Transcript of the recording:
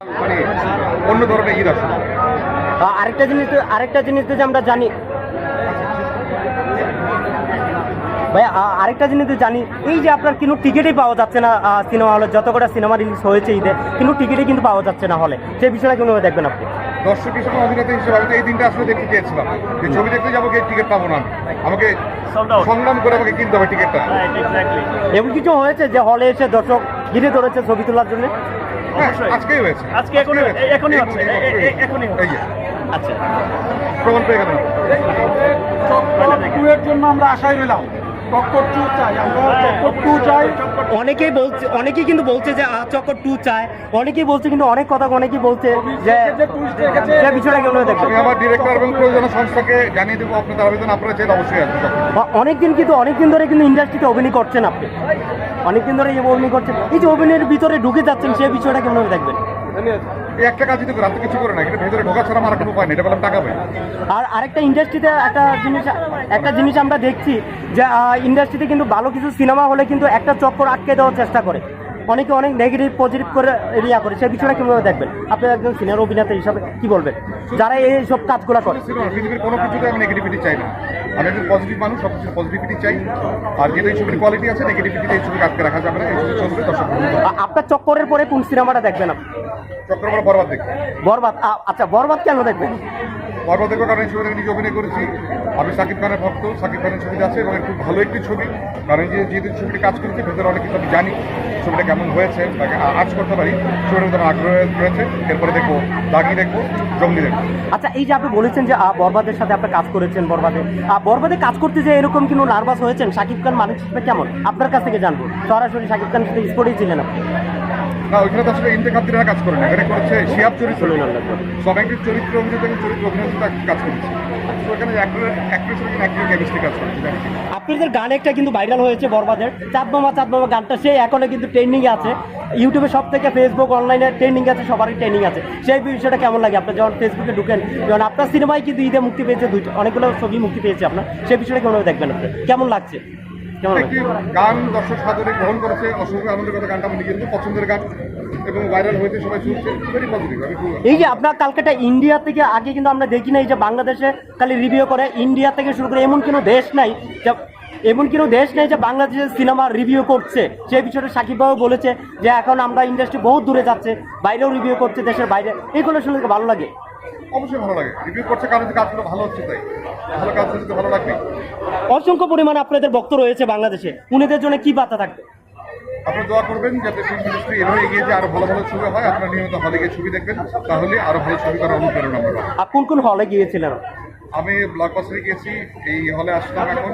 মানে অন্য ধরনের ঈদ আসলে আরেকটা জিনিস আরেকটা জিনিস যে আমরা জানি ভাই আরেকটা জিনিস তো জানি এই যে আপনার কিন্তু টিকিটই পাওয়া যাচ্ছে না সিনেমা হলে যত কটা সিনেমা রিলিজ হয়েছে ঈদে কিন্তু টিকিটই কিন্তু পাওয়া যাচ্ছে না হলে। সেই বিষয়টা কীভাবে দেখবেন আপনি? দর্শক হিসেবে অভিনেতা হিসেবে আমি তো এই দিনটা আসলে দেখতে চেয়েছিলাম যে ছবি দেখতে যাব টিকিট পাবো না আমাকে সংগ্রাম করে আমাকে কিনতে হবে টিকিটটা। এমন কিছু হয়েছে যে হলে এসে দর্শক ঘিরে ধরেছে ছবি তোলার জন্য? আজকেই হয়েছে আজকে এখনই হয়েছে। এখনই হচ্ছে, এখনই আচ্ছা প্রমাণ পেয়ে জন্য আমরা আশায় রইলাম অনেকেই বলছে অনেকেই কিন্তু বলছে যে চক্কর টু চায় অনেকেই বলছে কিন্তু অনেক কথা অনেকেই বলছে যে সে বিষয়টা কেমন দেখবেন আমি আমার ডিরেক্টর এবং প্রয়োজনীয় সংস্থাকে জানিয়ে দেবো আপনাদের আবেদন আপনারা চাইলে অবশ্যই আসবে তখন। অনেকদিন কিন্তু অনেকদিন ধরে কিন্তু ইন্ডাস্ট্রিতে অভিনয় করছেন আপনি। অনেকদিন ধরে এই অভিনয় করছেন। এই যে অভিনয়ের ভিতরে ঢুকে যাচ্ছেন সেই বিষয়টা কেমন দেখবেন। একটা কাজই তো রাতে কিছু করে না এটা ভেতরে ঢোকা ছাড়া আমার আর কোনো উপায় নেই এটা বললাম টাকা পাই আর আরেকটা ইন্ডাস্ট্রিতে একটা জিনিস একটা জিনিস আমরা দেখছি যে ইন্ডাস্ট্রিতে কিন্তু ভালো কিছু সিনেমা হলে কিন্তু একটা চক্কর আটকে দেওয়ার চেষ্টা করে। অনেকে অনেক নেগেটিভ পজিটিভ করে এরিয়া করে সেই বিষয়টা কীভাবে দেখবেন? আপনি একজন সিনিয়র অভিনেতা হিসাবে কি বলবেন? যারা এই সব কাজগুলো করে। পৃথিবীর কোনো কিছুতে আমি নেগেটিভিটি চাই না। আমি একজন পজিটিভ মানুষ সব কিছু পজিটিভিটি চাই। আর যেটা এই ছবির কোয়ালিটি আছে নেগেটিভিটিতে এই ছবিকে আটকে রাখা যাবে না এই ছবি চলবে দর্শক আপনার চক্করের পরে কোন সিনেমাটা দেখবেন আপনি? চক্রবর্তী বরবাদ দেখবে। বরবাদ আচ্ছা বরবাদ কেন দেখবেন? দেখবে কারণ এই আমি নিজে অভিনয় করেছি। আমি সাকিব খানের ভক্ত সাকিব খানের ছবিটা আছে এবং খুব ভালো একটি ছবি। কারণ যে যেহেতু ছবিটি কাজ করেছি ভেতরে অনেক কিছু আমি জানি ছবিটা কেমন হয়েছে তাকে আজ করতে পারি ছবিটার মধ্যে আমার আগ্রহ রয়েছে। এরপরে দেখব দাগি দেখব জঙ্গলি দেখব। আচ্ছা এই যে আপনি বলেছেন যে বরবাদের সাথে আপনি কাজ করেছেন বরবাদে। বরবাদে কাজ করতে যে এরকম কিন্তু নার্ভাস হয়েছেন? শাকিব খান মানসিকতা কেমন? আপনার কাছ থেকে জানব। সরাসরি শাকিব খান সাথে স্পোর্টেই ছিলেন আপনি। না ওইখানে তো আসলে ইন্তেকাদ্দিরা কাজ করে না। এখানে করেছে শিয়াব চরিত্র। সব একটি চরিত্র অভিনেতা চরিত্র অভিনেতা। আপনাদের গান একটা কিন্তু ভাইরাল হয়েছে বরবাদের। চাঁদ মামা চাঁদ মামা গানটা সেই এখনও কিন্তু ট্রেন্ডিং আছে। ইউটিউবে সব থেকে ফেসবুক অনলাইনে ট্রেন্ডিং আছে, সবারই ট্রেন্ডিং আছে। সেই বিষয়টা কেমন লাগে? আপনার যখন ফেসবুকে ঢুকেন, যখন আপনার সিনেমায় কিন্তু ঈদে মুক্তি পেয়েছে দুইটা অনেকগুলো ছবি মুক্তি পেয়েছে আপনার। সেই বিষয়টা কেমন দেখবেন আপনি? কেমন লাগছে? গান দর্শক সাদরে গ্রহণ করেছে অসংখ্য আনন্দের কথা গানটা আমার নিজের পছন্দের গান এবং ভাইরাল হয়েছে সবাই শুনছে ভেরি পজিটিভ আমি এই যে আপনার কালকাটা ইন্ডিয়া থেকে আগে কিন্তু আমরা দেখি না এই যে বাংলাদেশে খালি রিভিউ করে ইন্ডিয়া থেকে শুরু করে এমন কোনো দেশ নাই যে এমন কোনো দেশ নেই যে বাংলাদেশের সিনেমা রিভিউ করছে। সেই বিষয়টা সাকিব বাবু বলেছে যে এখন আমরা ইন্ডাস্ট্রি বহুত দূরে যাচ্ছে বাইরেও রিভিউ করছে দেশের বাইরে। এইগুলো শুনে ভালো লাগে। অবশ্যই ভালো লাগে। রিভিউ করছে কারণ কাজগুলো ভালো হচ্ছে তাই। ভালো কাজ হচ্ছে ভালো লাগবে অসংখ্য পরিমাণে আপনাদের বক্ত রয়েছে বাংলাদেশে। উনিদের জন্য কি বার্তা থাকবে? আপনারা দোয়া করবেন যাতে ফিল্ম ইন্ডাস্ট্রি এভাবে এগিয়ে যায় আরও ভালো ভালো ছবি হয়। আপনারা নিয়মিত হলে গিয়ে ছবি দেখবেন। তাহলে আরও ভালো ছবি করার অনুপ্রেরণা আমরা। কোন কোন হলে গিয়েছিলেন? আমি ব্লকবাস্টারে গিয়েছি। এই হলে আসলাম এখন।